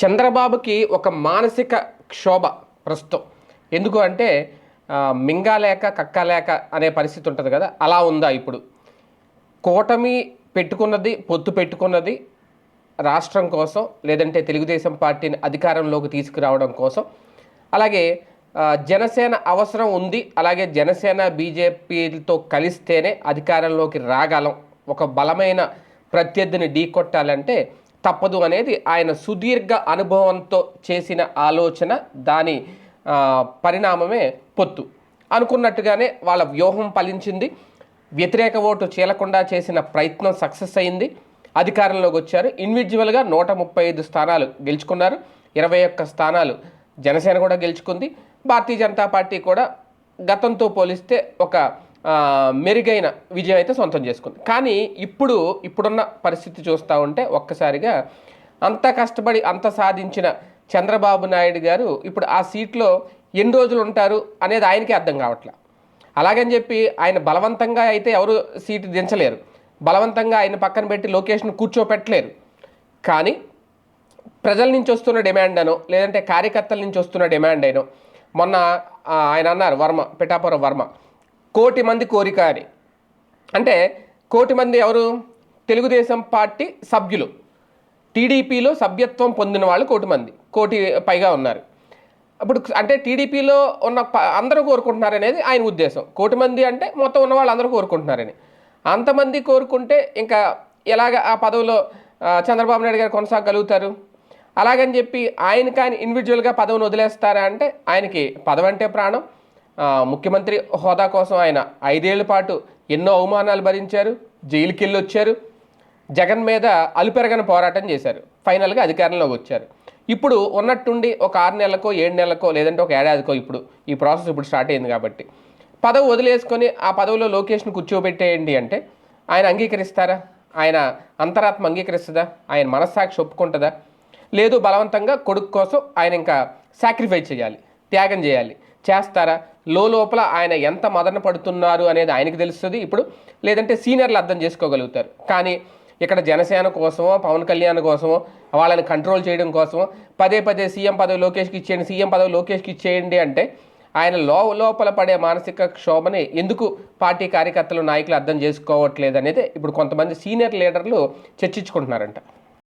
చంద్రబాబుకి ఒక మానసిక క్షోభ ప్రస్తుతం. ఎందుకు అంటే మింగాలేక కక్కలేక అనే పరిస్థితి ఉంటుంది కదా అలా ఉందా ఇప్పుడు? కూటమి పెట్టుకున్నది పొత్తు పెట్టుకున్నది రాష్ట్రం కోసం లేదంటే తెలుగుదేశం పార్టీని అధికారంలోకి తీసుకురావడం కోసం. అలాగే జనసేన అవసరం ఉంది అలాగే జనసేన బీజేపీతో కలిస్తేనే అధికారంలోకి రాగలం. ఒక బలమైన ప్రత్యర్థిని ఢీకొట్టాలంటే తప్పదు అనేది ఆయన సుదీర్ఘ అనుభవంతో చేసిన ఆలోచన దాని పరిణామమే పొత్తు. అనుకున్నట్టుగానే వాళ్ళ వ్యూహం ఫలించింది. వ్యతిరేక ఓటు చీలకుండా చేసిన ప్రయత్నం సక్సెస్ అయింది. అధికారంలోకి వచ్చారు. ఇండివిజువల్గా నూట ముప్పై ఐదు స్థానాలు గెలుచుకున్నారు. ఇరవై ఒక్క స్థానాలు జనసేన కూడా గెలుచుకుంది. భారతీయ జనతా పార్టీ కూడా గతంతో పోలిస్తే ఒక మెరుగైన విజయం అయితే సొంతం చేసుకుంది. కానీ ఇప్పుడు ఇప్పుడున్న పరిస్థితి చూస్తూ ఉంటే ఒక్కసారిగా అంత కష్టపడి అంత సాధించిన చంద్రబాబు నాయుడు గారు ఇప్పుడు ఆ సీట్లో ఎన్ని రోజులు ఉంటారు అనేది ఆయనకే అర్థం కావట్లే. అలాగని చెప్పి ఆయన బలవంతంగా అయితే ఎవరు సీటు దించలేరు. బలవంతంగా ఆయన పక్కన పెట్టి లొకేషన్ కూర్చోపెట్టలేరు. కానీ ప్రజల నుంచి వస్తున్న డిమాండ్ అనో లేదంటే కార్యకర్తల నుంచి వస్తున్న డిమాండ్ అయినో మొన్న ఆయన అన్నారు వర్మ పిఠాపురం వర్మ కోటి మంది కోరిక అని. అంటే కోటి మంది ఎవరు? తెలుగుదేశం పార్టీ సభ్యులు. టీడీపీలో సభ్యత్వం పొందిన వాళ్ళు కోటి మంది కోటి పైగా ఉన్నారు. అప్పుడు అంటే టీడీపీలో ఉన్న ప- అందరూ కోరుకుంటున్నారు అనేది ఆయన ఉద్దేశం. కోటి మంది అంటే మొత్తం ఉన్న వాళ్ళు అందరూ కోరుకుంటున్నారని. అంతమంది కోరుకుంటే ఇంకా ఎలాగ ఆ పదవిలో చంద్రబాబు నాయుడు గారు కొనసాగలుగుతారు? అలాగని చెప్పి ఆయన కానీ ఇండివిజువల్గా పదవిని వదిలేస్తారా అంటే ఆయనకి పదవి అంటే ప్రాణం. ముఖ్యమంత్రి హోదా కోసం ఆయన ఐదేళ్ళ పాటు ఎన్నో అవమానాలు భరించారు జైలుకి వెళ్ళి వచ్చారు జగన్ మీద అలుపెరగని పోరాటం చేశారు. ఫైనల్గా అధికారంలోకి వచ్చారు. ఇప్పుడు ఉన్నట్టుండి ఒక ఆరు నెలలకో ఏడు నెలలకో లేదంటే ఒక ఏడాదికో ఇప్పుడు ఈ ప్రాసెస్ ఇప్పుడు స్టార్ట్ అయింది కాబట్టి పదవి వదిలేసుకొని ఆ పదవిలో లోకేష్ను కూర్చోబెట్టేయండి అంటే ఆయన అంగీకరిస్తారా? ఆయన అంతరాత్మ అంగీకరిస్తుందా? ఆయన మనస్సాక్షి ఒప్పుకుంటుందా? లేదు బలవంతంగా కొడుకు కోసం ఆయన ఇంకా సాక్రిఫైస్ చేయాలి త్యాగం చేయాలి. చేస్తారా? లోపల ఆయన ఎంత మదన పడుతున్నారు అనేది ఆయనకి తెలుస్తుంది. ఇప్పుడు లేదంటే సీనియర్లు అర్థం చేసుకోగలుగుతారు. కానీ ఇక్కడ జనసేన కోసమో పవన్ కళ్యాణ్ కోసమో వాళ్ళని కంట్రోల్ చేయడం కోసమో పదే పదే సీఎం పదవి లోకేష్కి ఇచ్చేయండి సీఎం పదవి లోకేష్కి ఇచ్చేయండి అంటే ఆయన లో లోపల పడే మానసిక క్షోభని ఎందుకు పార్టీ కార్యకర్తలు నాయకులు అర్థం చేసుకోవట్లేదు అనేది ఇప్పుడు కొంతమంది సీనియర్ లీడర్లు చర్చించుకుంటున్నారంట.